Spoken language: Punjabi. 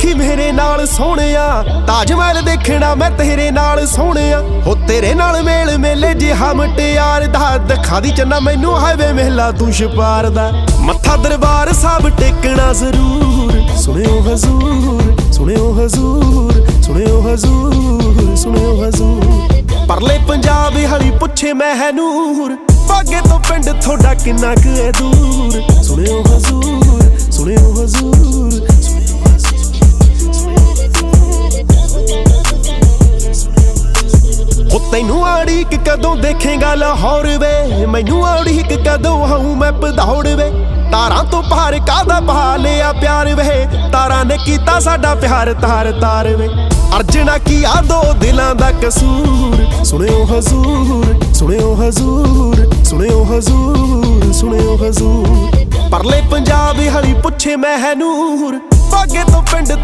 ਰੱਖੀ ਮੇਰੇ ਨਾਲ ਸੋਹਣਿਆ। ਤਾਜ ਮਹਿਲ ਦੇਖਣਾ ਮੈਂ ਤੇਰੇ ਨਾਲ ਸੋਹਣਿਆ। ਹੋ ਤੇਰੇ ਨਾਲ ਮੇਲ ਮੇਲੇ ਜਿਹਾ ਮਟਿਆਰ ਦਾ। ਦਿਖਾ ਦੀ ਚੰਨਾ ਮੈਨੂੰ ਹਾਈਵੇ ਮਹਿਲਾ ਤੂੰ ਛਪਾਰ ਦਾ। ਮੱਥਾ ਦਰਬਾਰ ਸਾਹਿਬ ਟੇਕਣਾ ਜ਼ਰੂਰ। ਸੁਣਿਓ ਹਜ਼ੂਰ ਸੁਣਿਓ ਹਜ਼ੂਰ ਸੁਣਿਓ ਹਜ਼ੂਰ ਸੁਣਿਓ ਹਜ਼ੂਰ। ਪਰਲੇ ਪੰਜਾਬ ਹਲੀ ਪੁੱਛੇ ਨੂਰ। ਬਾਗੇ ਤੋਂ ਪਿੰਡ ਥੋੜਾ ਕਿੰਨਾ ਕੁ ਹੈ ਦੂਰ। ਸੁਣਿਓ ਹਜ਼ੂਰ ਸੁਣਿਓ ਹਜ਼ੂਰ ਤੈਨੂੰ ਆੜੀ ਕਦੋਂ ਦੇਖੇਗਾ ਲਾਹੌਰ ਵੇ? ਮੈਨੂੰ ਆੜੀ ਕਦੋਂ ਹਉ ਮੈਂ ਪਧੌੜ ਵੇ? ਤਾਰਾਂ ਤੋਂ ਪਾਰ ਕਾਦਾ ਪਾ ਲਿਆ ਪਿਆਰ ਵੇ? ਤਾਰਾਂ ਨੇ ਕੀਤਾ ਸਾਡਾ ਪਿਆਰ ਤਾਰ ਤਾਰ ਵੇ। ਅਰਜਣਾ ਕੀ ਆ ਦੋ ਦਿਲਾਂ ਦਾ ਕਸੂਰ? ਸੁਣਿਓ ਹਜ਼ੂਰ ਸੁਣਿਓ ਹਜ਼ੂਰ ਸੁਣਿਓ ਹਜ਼ੂਰ ਸੁਣਿਓ ਹਜ਼ੂਰ। ਪਰਲੇ ਪੰਜਾਬ ਹਲੀ ਪੁੱਛੇ ਮਹਿਨੂਰ। ਬਾਗੇ ਤੋਂ ਪਿੰਡ